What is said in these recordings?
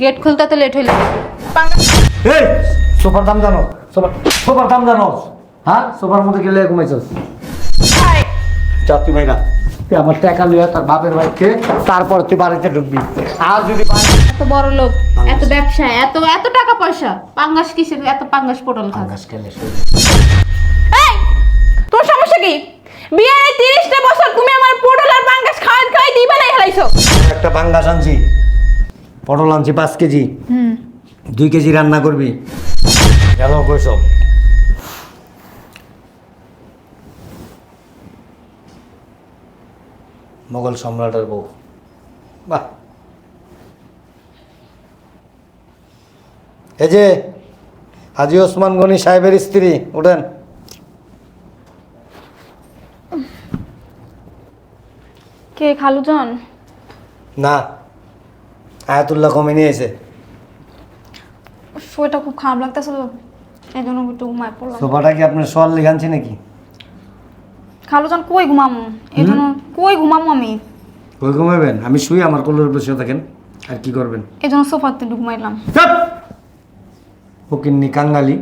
Gate খুলতে তো late হইলে। এই সোফার দাম জানো সোফার সোফার দাম জানো হ্যাঁ? সোফার মধ্যে গেলে ঘুমাইছস। যা তুই ভাইরা তুই আমার টাকা লিয়ে তার বাপের বাড়িতে তারপর তুই বাড়িতে ঢুকবি। আর যদি এত বড় লোক এত ব্যবসা এত এত টাকা পয়সা। পাঙ্গাস কিসের? এত পাঙ্গাস পটল আকাশ খেলে। এই তোর সমস্যা কি? বিয়ের তিরিশটা বছর তুমি আমার পটল আর পাঙ্গাস খাওয়াই খাওয়াই দিই বানাই হেলাইছো। একটা বাঙ্গাস আনছি। পটল আনছি পাঁচ কেজি। হুম। দুই কেজি রান্না করবি। গেল কই সব মোগল সম্রাটের বউ। বাহ। এই যে হাজি ওসমান গনি সাহেবের স্ত্রী উঠেন। কে খালুজন? না। আয়াতুল্লাহ কমে নিয়েছে শরীরটা খুব খারাপ লাগতেছিল এই জন্য একটু ঘুমায় পড়লাম। সোফাটা কি আপনার সোয়াল লিখানছি নাকি? খালুজন কই ঘুমামু? এই জন্য কই ঘুমামু আমি? কই ঘুমাবেন আমি শুই আমার কোলের উপর শুয়ে থাকেন। আর কি করবেন? এই জন্য সোফাতে ঘুমাইলাম। ফকিন্নি কাঙ্গালি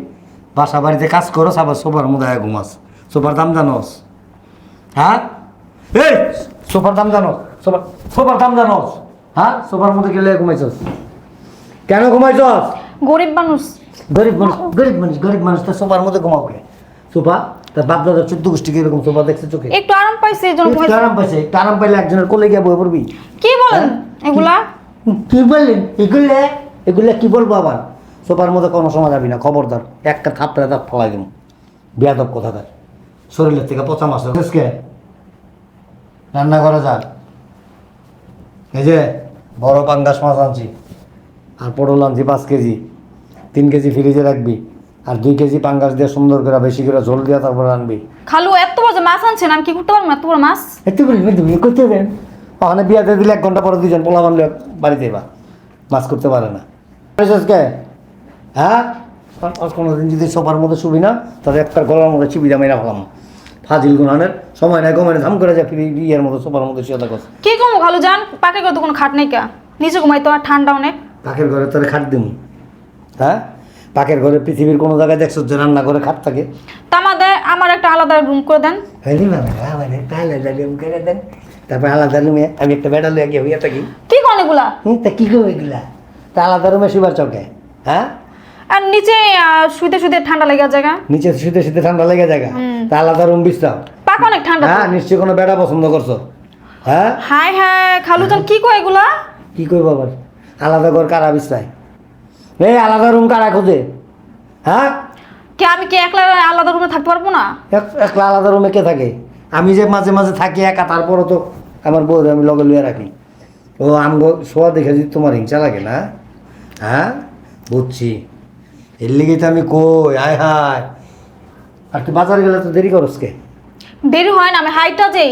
বাসা বাড়িতে কাজ করো আবার সোফার মধ্যে আয়া ঘুমাস। সোফার দাম জানোস? হ্যাঁ? এই সোফার দাম জানো সোফার সোফার দাম জানোস? হ্যাঁ সোফার মধ্যে গেলে ঘুমাইছস। কেন ঘুমাইছস? গরিব মানুষ। গরিব মানুষ গরিব মানুষ গরিব মানুষ তো সোফার মধ্যে ঘুমাবে সোফা? তার বাপ দাদা চোদ্দ গোষ্ঠী কীরকম সোফা দেখছে চোখে? একটু আরাম পাইছে এই জন্য একটু আরাম পাইছে একটু আরাম পাইলে একজনের কোলে গিয়ে বয়ে পড়বি। কি বলেন হ্যাঁ? এগুলা? কি বললেন এগুলো? এগুলো কি বলব আবার? সোফার মধ্যে কোনো সময় যাবি না খবরদার। একটা থাপড়ে দাঁত ফলাই দিব বিয়াদব কোথাকার। শরীরের থেকে পচা মাছ কে? রান্না করা যাক এই যে বড় পাঙ্গাস মাছ আনছি। আর পটল আনছি পাঁচ কেজি। তিন কেজি ফ্রিজে রাখবি। আর দুই কেজি পাঙ্গাস দিয়ে সুন্দর করে বেশি করে ঝোল দিয়ে তারপর আনবি খালু এত বড় যে মাছ আনছেন আমি কি করতে পারব এত বড় মাছ? একটু বলবি তুমি করতে দেন। ওখানে বিয়াতে দিলে এক ঘণ্টা পরে দুজন পোলা বানলে বাড়িতে বা মাছ করতে পারে না। কে হ্যাঁ? কোনোদিন যদি সবার মধ্যে শুবি না তাহলে একটা গলার মধ্যে চিবি দামেরা ফেলাম। ফাজিল গুনানের সময় নাই গমেনে ধাম করে যা ফিরি ইয়ের মতো সোফার মধ্যে শুয়ে থাকো কি কমু খালু জান পাকে কত কোনো খাট নেই কা? নিচে ঘুমাই তো ঠান্ডা অনেক পাকের ঘরে তোরে খাট দিম। হ্যাঁ? পাকের ঘরে পৃথিবীর কোনো জায়গায় দেখছ যে রান্না করে খাট থাকে? তামাদে আমার একটা আলাদা রুম করে দেন। হয়নি বাবা আমার একটা আলাদা রুম করে দেন। তারপর আলাদা রুমে আমি একটা বেড়া লইয়া গিয়ে হইয়া থাকি। কি কোন এগুলা? তা কি করব এগুলা? তা আলাদা রুমে শুবার চৌকে হ্যাঁ? আর নিচে শুইতে শুইতে ঠান্ডা লেগে জায়গা? নিচে শুতে শুতে ঠান্ডা লেগে জায়গা? তা আলাদা রুম বিছাও পাকা অনেক ঠান্ডা। হ্যাঁ নিশ্চয়ই কোনো বেড়া পছন্দ করছ। হ্যাঁ? হাই হাই খালু জান কি কয় এগুলা? কি করব আবার? আলাদা ঘর কারা বিছায়? এই আলাদা রুম কারা খোঁজে? হ্যাঁ? কি আমি কি একলা আলাদা রুমে থাকতে পারব না? একলা আলাদা রুমে কে থাকে? আমি যে মাঝে মাঝে থাকি একা তারপরও তো আমার বউ আমি লগে লুয়ে রাখি। ও আমগো শোয়া দেখে যদি তোমার হিংসা লাগে না হ্যাঁ? বুঝছি। এর লিগে তো আমি কই? হায় হায়। আর তুই বাজারে গেলে তো দেরি করস কে? দেরি হয় না আমি হাইটা যাই।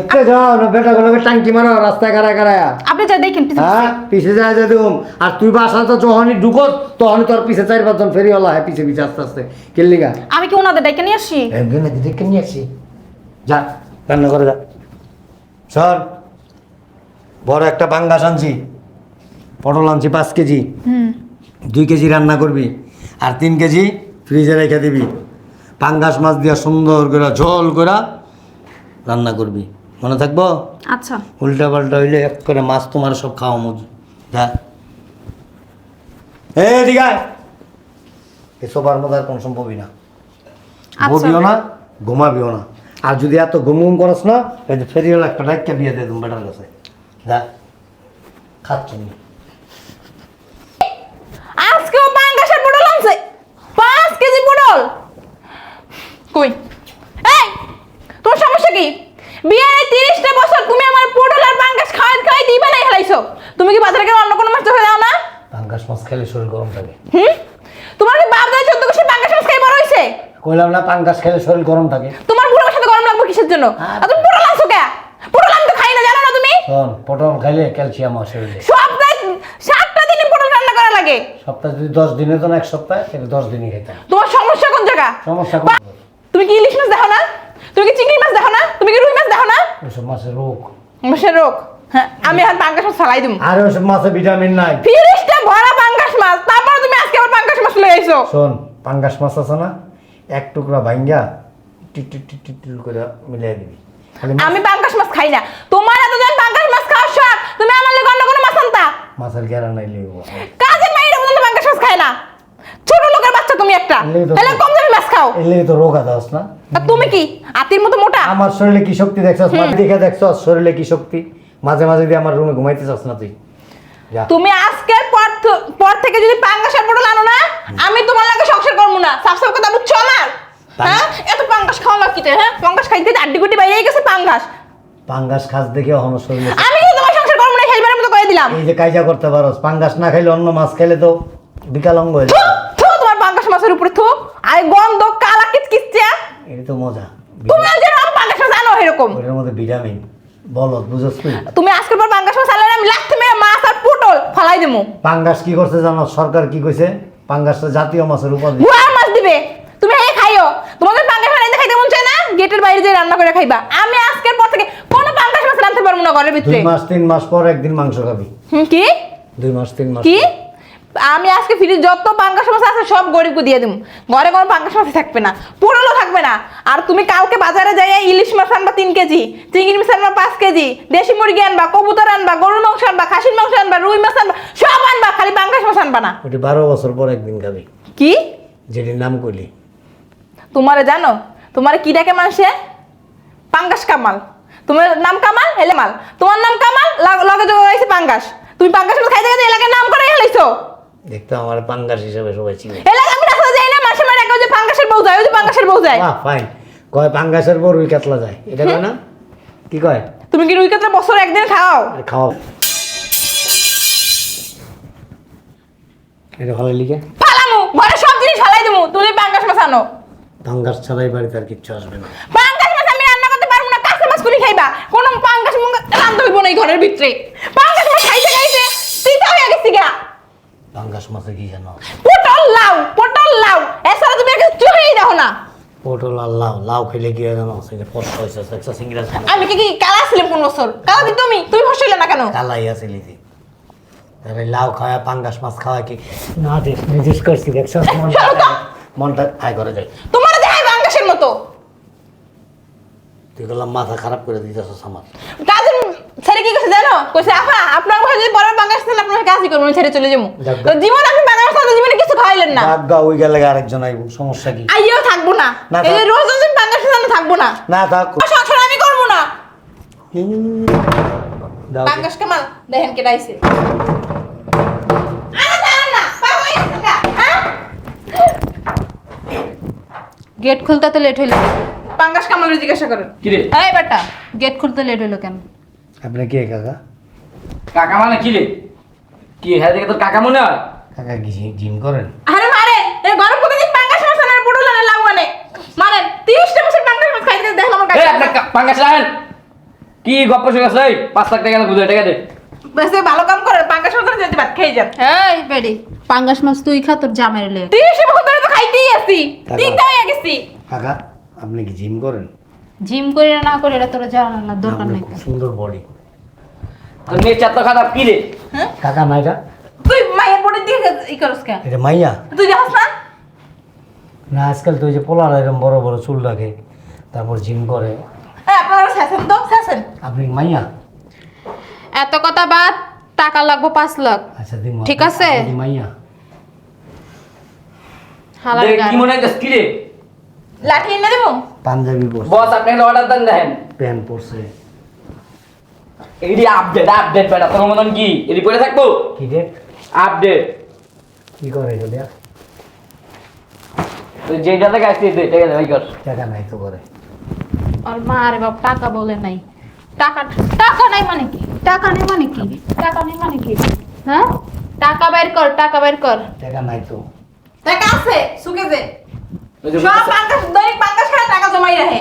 একটু যাও না বেটা গুলোকে টাঙ্কি মারো রাস্তায় কারা কারায়া আপনি যা দেখেন পিছে হ্যাঁ পিছে। যায় যে দেখুম আর তুই বাসা তো যখনই ঢুকত তখনই তোর পিছে চার পাঁচজন ফেরিওয়ালা হয় পিছে পিছে আস্তে আস্তে। কেল্লিগা আমি কি ওনাদের ডেকে নিয়ে আসি? একজনে দিদিকে নিয়ে আসি। যা রান্না করে যা। শোন বড় একটা বাঙ্গাস আনছি। পটল আনছি পাঁচ কেজি। দুই কেজি রান্না করবি। আর তিন কেজি ফ্রিজে রেখে দিবি। পাঙ্গাস মাছ দিয়া সুন্দর করে ঝোল করে রান্না করবি। মনে থাকব? আচ্ছা। উল্টা পাল্টা হইলে এক করে মাছ তোমার সব খাওয়া মজ যা। এ দিঘায় এসব আর মধ্যে আর কোনো সম্ভবই না। আচ্ছা। ববিও না ঘুমাবিও না। আর যদি এত ঘুম ঘুম করস না এই যে ফেরিওয়ালা একটা ডাক্কা বিয়ে দিয়ে তুমি বেটার কাছে। যা। খাচ্ছ নি আজকেও পাঙ্গাসের পটল আনছে পাঁচ কেজি পটল কই? এই তোর সমস্যা কি? বিয়ের এই তিরিশটা বছর তুমি আমার পটল আর খাওয়াই খাওয়াই দিই হেলাইছো তুমি কি বাজারে অন্য কোনো মাছ ধরে দাও না? মাছ খেলে শরীর গরম থাকে। হুম? তোমার কি বাপ দাদা চোদ্দ পাঙ্গাস মাছ খাই বড় কইলাম না খেলে শরীর গরম থাকে। তোমার বুড়ো সাথে গরম লাগবে কিসের জন্য? আর- তুমি পটল আনছো কে? পটল আমি তো খাই না জানো না তুমি? শোন পটল খাইলে ক্যালসিয়াম শরীরে। সপ্তাহে সাতটা দিনে পটল রান্না করা লাগে। সপ্তাহে যদি দশ দিনে তো না এক সপ্তাহে তাহলে দশ দিনই তোমার সমস্যা কোন জায়গা? সমস্যা বা- তুমি কি ইলিশ মাছ দেখো না? তুমি কি চিংড়ি মাছ দেখো না? তুমি কি রুই মাছ দেখো না? ওইসব মাছের রোগ। মাসের রোগ? হ্যাঁ আমি এখন পাঙ্গাস মাছ ফালাই দিব আর ওসব মাছে ভিটামিন নাই। ফিরিসটা ভরা পাঙ্গাস মাছ। তারপর তুমি আজকে আবার পাঙ্গাস মাছ লয়ে আইছো শোন পাঙ্গাস মাছ আছে না? এক টুকরা ভাঙ্গা টিট টিট টিট করে মিলাই দিবি। আমি পাঙ্গাস মাছ খাই না। তোমার এতজন পাঙ্গাস মাছ খাওয়ার শখ। তুমি আমার লেগে অন্য কোনো মাছ আনতা? মাছের গেরা নাই লেগে কাজের মাইরা বদলে পাঙ্গাস মাছ খায় না। ছোট লোকের বাচ্চা তুমি একটা। তাহলে কম দামি খাও। এলে তো রোগা দাস না? আর তুমি কি? আতির মতো মোটা? আমার শরীরে কি শক্তি দেখছস? মাছ দেখে দেখছস? শরীরে কি শক্তি? মাঝে মাঝে দিয়ে আমার রুমে ঘুমাইতে চাস না তুই। তুমি আজকের পর পর থেকে যদি পাঙ্গাসের পটল আনো না আমি তোমার লাগে সংসার করব না। সাফ সাফ কথা বুঝছ আমার? হ্যাঁ? এত পাঙ্গাস খাওয়া লাগতে হ্যাঁ? পাঙ্গাস খাইতে আড্ডি গুটি বাইরে গেছে পাঙ্গাস। পাঙ্গাস খাস দেখে অহন শরীরে আমি কিন্তু তোমার সংসার করব না হেলবারের মতো করে দিলাম। এই যে কাইজা করতে পারস পাঙ্গাস না খাইলে অন্য মাছ খেলে তো বিকালঙ্গ হয়ে থু, যাবে থু, তোমার পাঙ্গাস মাছের উপরে থু আর গন্ধ কালা কিচকিচা। এটা তো মজা। তুমি যেরকম পাঙ্গাস মাছ আনো এরকম? ওটার মধ্যে ভিটামিন বলত বুঝছ তুই? তুমি আজকের পর পাঙ্গাস মাছ আনলে আমি লাথি মেয়ে মাছ আর পটল ফালাই দেবো। পাঙ্গাস কি করছে জানো? সরকার কি কইছে? পাঙ্গাসটা জাতীয় মাছের উপাধি গুয়া মাছ দিবে। তুমি এই খাইও। তোমাদের পাঙ্গাস মাছ রাইতে খাইতে মন চায় না? গেটের বাইরে যে রান্না করে খাইবা। আমি আজকের পর থেকে কোনো পাঙ্গাস মাছ রাঁধতে পারব না ঘরের ভিতরে। দুই মাস তিন মাস পর একদিন মাংস খাবি। কি? দুই মাস তিন মাস কি। আমি আজকে ফ্রিজ যত পাঙ্গাস মাছ আছে সব গরিবকে দিয়ে দেবো ঘরে কোনো পাঙ্গাস মাছ থাকবে না। পুরনো থাকবে না। আর তুমি কালকে বাজারে যাই ইলিশ মাছ আনবা তিন কেজি চিংড়ি মাছ আনবা পাঁচ কেজি দেশি মুরগি আনবা কবুতর আনবা গরুর মাংস আনবা খাসির মাংস আনবা রুই মাছ আনবা সব আনবা খালি পাঙ্গাস মাছ আনবা না। ওটি বারো বছর পর একদিন খাবি। কি? যেটির নাম কইলি। তোমারে জানো? তোমারে কি ডাকে মানুষে? পাঙ্গাস কামাল। তোমার নাম কামাল? হেলে মাল। তোমার নাম কামাল? লগে যোগ হয়েছে পাঙ্গাস। তুমি পাঙ্গাস মাছ খাইতে খাইতে এলাকার নাম করে হেলাইছো দেখতো আমার পাঙ্গাস হিসাবে সবাই চিনে। এলাকা আমি রাস্তা যাই না মাসে মারে যে পাঙ্গাসের বউ যায় ওই যে পাঙ্গাসের বউ যায়। ফাইন কয় পাঙ্গাসের পর রুই কাতলা যায়। এটা কয় না? কি কয়? তুমি কি রুই কাতলা বছর একদিন খাও? খাওয়া এটা ভালো লিখে। ফালামু ঘরে সব জিনিস ফালাই দেবো তুমি পাঙ্গাস মাছ আনো। পাঙ্গাস ছাড়াই বাড়িতে আর কিচ্ছু আসবে না। পাঙ্গাস মাছ আমি রান্না করতে পারব না কাঁচা মাছ করে খাইবা। কোনো পাঙ্গাস মুঙ্গা রান্না হইব না এই ঘরের ভিতরে। পাঙ্গাস মাছ খাইতে খাইতে তিতা হয়ে গেছি গা। পাঙ্গাস মাছে কি জানো পটল লাউ পটল লাউ। এছাড়া তুমি একটা চুহেই দাও না। পটল আর লাউ লাউ খেলে কি জানো? সেটা ফস হয়েছে একটা সিঙ্গিরা আমি কি কি কালা ছিলাম কোন বছর? কালা কি তুমি? তুমি ফসইলে না কেন? কালাই আছে লিখে তাহলে লাউ খাওয়া পাঙ্গাস মাছ খাওয়া কি? না দেখ নির্দেশ করছি দেখছ মনটা চলো মনটা আয় করে যায় তোমার দেখাই পাঙ্গাসের মতো। তুই মাথা খারাপ করে আমার। কাজের ছেলে কি কইছে জানো? কইছে আপা আপনার ঘরে যদি বড় আপনার কাজই করব আমি ছেড়ে চলে যাব। তো জীবন আপনি জীবনে কিছু খাওয়াইলেন না। ওই গেলে আরেকজন আইব সমস্যা কি? আইও থাকব না। এই যে রোজ রোজ থাকব না। না থাক। সংসার আমি করব না। কামাল দেখেন কে ডাইছে। হয়ে হ্যাঁ? গেট খুলতে তো লেট হইল। পাঙ্গাস কামালের জিজ্ঞাসা করেন। কিরে এই বেটা গেট খুলতে লেট হইল কেন? আপনি কে কাকা? কাকা মানে কি রে? কি হ্যাঁ দেখে তোর কাকা মনে হয়? কাকা কি জিম করেন? আরে মারে এই গরম পাঙ্গাস মাছ আনার পুডুল আনে লাউ আনে মারেন তিরিশটা বছর পাঙ্গাস মাছ খাইতে দেখলাম আমার কা- পাঙ্গাস রাখেন কি গপ্প শুনে আসলে পাঁচ লাখ টাকা বুঝে টাকা দে। বেশি ভালো কাম পাঙ্গাস মাছ যদি ভাত খেয়ে যান এই বেডি পাঙ্গাস মাছ তুই খা তোর জামাইরে লে বছর ধরে তো খাইতেই আছি হয়ে গেছি। কাকা আপনি কি জিম করেন? জিম করে না করে এটা তোর জানার দরকার নেই। সুন্দর বডি। তোর চাত্তা খারাপ কি রে? হ্যাঁ? কাকা এটা তুই দিয়ে ই করস কে? এটা মাইয়া? তুই দেখছ না? না আজকাল তো যে পোলার এরকম বড় বড় চুল রাখে তারপর জিম করে। হ্যাঁ আপনারা শেষেন তো শেষেন আপনি মাইয়া? এত কথা বাদ টাকা লাগবো পাঁচ লাখ। আচ্ছা দিন ঠিক আছে। মাইয়া? হালাল কি মনে হয় কি রে? লাঠি এনে দেবো? পাঞ্জাবি পরছে। বস আপনি অর্ডার দেন দেখেন। প্যান্ট পরছে। এটি আপডেট আপডেট বেটা তোমার মতন কি? এটি পড়ে থাকব? কি ডেট আপডেট কি করে এগুলো তুই যেটা থেকে আসছিস দে টাকা দে ভাই কর। টাকা নাই তো করে আর মা রে বাপ টাকা বলে নাই। টাকা টাকা নাই মানে কি? টাকা নেই মানে কি? টাকা নেই মানে কি? হ্যাঁ? টাকা বের কর টাকা বের কর। টাকা নাই তো। টাকা আছে সুকে দে ওই যে সব পাঙ্গাস দৈনিক খায় টাকা জমাই রাখে।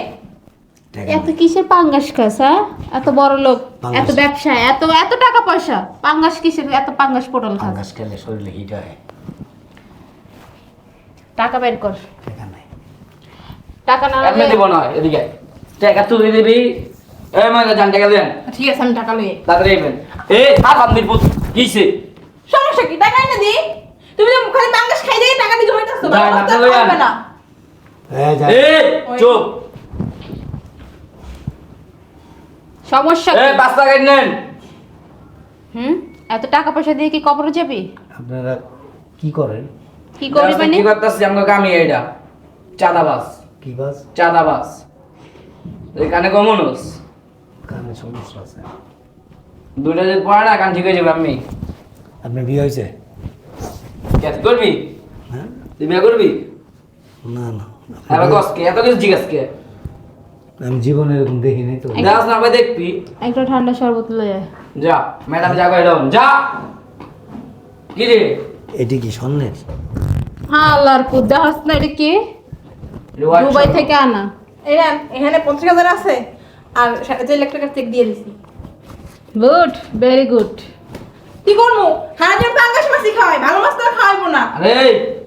এত কিসের পাঙ্গাস খাস হ্যাঁ? এত বড় লোক এত ব্যবসা এত এত টাকা পয়সা। পাঙ্গাস কিসের এত পাঙ্গাস পটল খাস। পাঙ্গাস খেলে শরীরে হিট হয়। টাকা বের কর। টাকা নাই। টাকা না এমনি হলে না এদিকে। টাকা তুলে দিবি। এই ময়না জান টাকা দেন। ঠিক আছে আমি টাকা লই তাড়াতাড়ি আইবেন। এ থাক আদমির পুত কিছে সমস্যা কি? টাকা এনে দি। তুমি তো খালি পাঙ্গাস খাই দিয়ে টাকা দিয়ে জমাইতেছো না, না, না। এ চুপ। সমস্যা কি? পাঁচ টাকা নেন। হুম? এত টাকা পয়সা দিয়ে কি কবরে যাবি? আপনারা কি করেন? কি করবি মানে? কি করতেছি আমাকে কামি এইটা চাঁদাবাস কি বাস চাঁদাবাস এখানে কমনস? কানে সমস্যা আছে। দুইটা যদি পড়ে না কান ঠিক হয়ে যাবে আমি আপনার বিয়ে হয়েছে? ক্যাশ করবি? হ্যাঁ। তুই বিয়ে করবি? না না। এবার কস কে? এত কিছু জিজ্ঞাস কে? আমি জীবনে এরকম দেখিনি তো। দেখাস না ভাই দেখবি। একটা ঠান্ডা শরবত লয়ে। যা ম্যাডাম যা কই দাও যা। কি রে? এটি কি স্বর্ণের? হ্যাঁ আল্লাহর পুত দেখাস না এটা কি? দুবাই থেকে আনা। এই নেন, এখানে পঞ্চাশ হাজার আছে আর লাখ টাকার চেক দিয়ে দিছি। গুড ভেরি গুড কি করব? হ্যাঁ দিন পাঙ্গাস মাছই খাওয়াই ভালো মাছ তো খাওয়াইবো না। আরে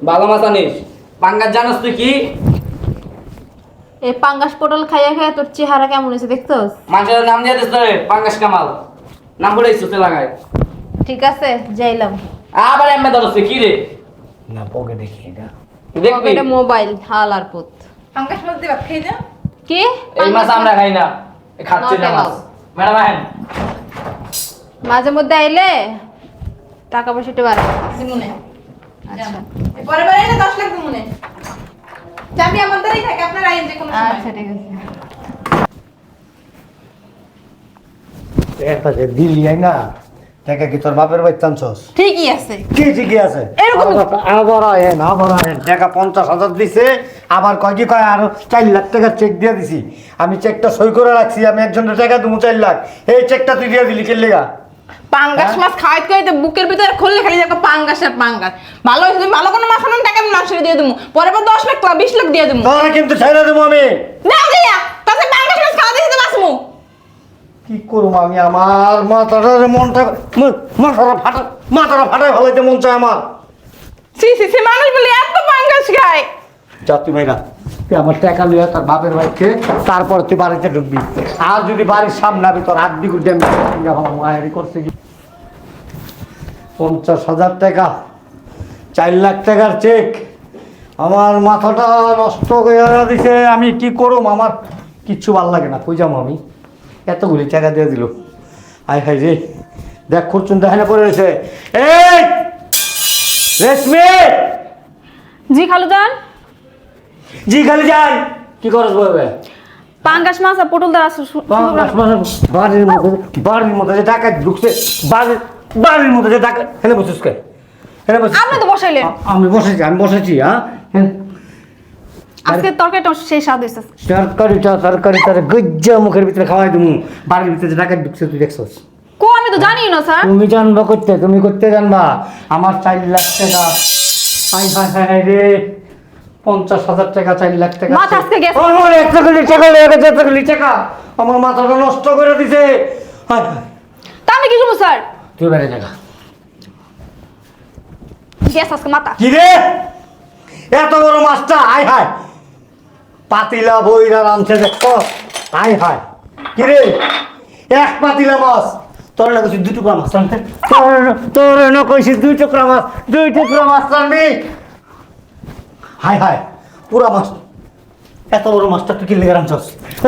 ভালো মাছ আনিস। পাঙ্গাস জানাস তুই কি? এই পাঙ্গাস পটল খাইয়া খাইয়া তোর চেহারা কেমন হয়েছে দেখছস? মানুষের নাম দিয়ে দিস রে পাঙ্গাস কামাল। নাম বলে লাগায় ঠিক আছে যাইলাম। আবার ধরছে কি রে? না পকে দেখি এটা। দেখবি? এটা মোবাইল হালার পুত। পাঙ্গাস মাছ দিয়ে ভাত খেয়ে যা কি? এই মাছ আমরা খাই না। এ খাচ্ছি না মাছ। ম্যাডাম আহেন। মাঝে মধ্যে আইলে টাকা পয়সা একটু বাড়ে মনে আচ্ছা। পরে পরে এনে দশ লাখ মনে চাবি আমার দ্বারাই থাকে আপনার আইন যে কোনো সময়। আচ্ছা ঠিক আছে। একটা যে দিলি না টাকা কি তোর বাপের বাড়ি টানছস ঠিকই আছে। কি ঠিকই আছে? এরকম- আবার- আবার আয়েন আবার আয়েন টাকা পঞ্চাশ হাজার দিছে আবার কয় কি কয় আরও চার লাখ টাকা চেক দিয়ে দিছি। আমি চেকটা সই করে রাখছি আমি একজনের টাকা দেবো চার লাখ। এই চেকটা তুই দিয়ে দিলি কেন লেগা? পাঙ্গাস হ্যাঁ? মাছ খাওয়াইতে খাওয়াইতে বুকের ভিতরে খুললে খালি দেখো পাঙ্গাস আর পাঙ্গাস। ভালো হয়েছে তুমি ভালো কোনো মাছ আনান টাকা আমি মানুষের দিয়ে দেবো পরে পর দশ লাখ বিশ লাখ দিয়ে দেবো তাহলে কিন্তু ছেড়ে দেবো আমি। না দিয়া তাতে পাঙ্গাস মাছ খাওয়া দিয়েছে বাঁচমু। কি করব আমি? আমার মাথাটা মনটা মাথাটা ফাটা মাথাটা ফাটায় ভালাইতে মন চায় আমার। সি সি সি মানুষ বলে এত পাঙ্গাস খায়। যা তুই ভাইরা। আমার টাকা লিয়ে তোর বাপের বাড়িতে, তারপর তুই বাড়িতে ঢুকবি। আর যদি বাড়ির সামনে আমি তোর দিকে উঠে মায়েরি করছে কি? পঞ্চাশ হাজার টাকা, চার লাখ টাকার চেক আমার মাথাটা নষ্ট করে দিছে, আমি কি করব আমার কিচ্ছু ভালো লাগে না যাব আমি? এতগুলি টাকা দিয়ে দিল। আয় হাই রে, দেখ খুরচুন দেখে না পড়ে রয়েছে। এই, রেশমি! জি খালুদান? জি খালি যান কি করস বলবে পাঙ্গাস মাছ আর পটল দ্বারা সু- সু- বাড়ির মধ্যে বাড়ির মধ্যে যে টাকা ঢুকছে বাড়ির বাড়ির মধ্যে যে টাকা হেলে বসিস কে? হেলে বসিস আপনি তো বসাইলেন। আমি বসেছি আমি বসেছি হ্যাঁ? আজকে তরকারিটা সেই স্বাদ হয়েছে তরকারিটা তরকারিটা গজ্জা মুখের ভিতরে খাওয়াই তুমি বাড়ির ভিতরে যে টাকা ঢুকছে তুই দেখছস? কো আমি তো জানি না স্যার। তুমি জানবা করতে তুমি করতে জানবা। আমার চার লাখ টাকা। হাই হাই হাই হাই রে। পঞ্চাশ হাজার টাকা চার লাখ টাকা মাথা আজকে গেছে। ও, আমার এতগুলি টাকা লেগে গেছে এতগুলি টাকা। আমার মাথাটা নষ্ট করে দিছে। হায় হায়। তা আমি কি করব স্যার? তুই বেড়ে টাকা গ্যাস আজকে মাথা। কি রে? এত বড় মাছটা হাই হাই পাতিলা বইরা রাঁধছে দেখো হাই হাই কি রে? এক পাতিলা মাছ। তোর না কইছি দুই টুকরা মাছ রাঁধতে তোর তোর না কইছি দুই টুকরা মাছ। দুই টুকরা মাছ রাঁধবি হাই হাই পুরা মাছ এত বড় মাছটা তুই কিনলে রাঁধছস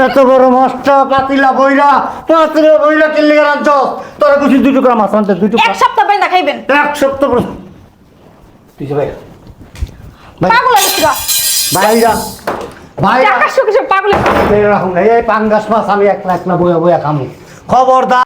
এত বড় মাছটা পাতিলা বইরা পাতিলা বইরা কিনলে রাঁধছস তোর কইছি দুই টুকরা মাছ রাঁধতে দুই টুকরা এক সপ্তাহ পাই না খাইবেন এক সপ্তাহ পর তুই যে ভাই পাগল হয়েছিল ভাইরা ভাইরা টাকা শুকিয়ে পাগল এই রাখুন এই পাঙ্গাস মাছ আমি একলা একলা বইয়া বইয়া খামু। খবরদার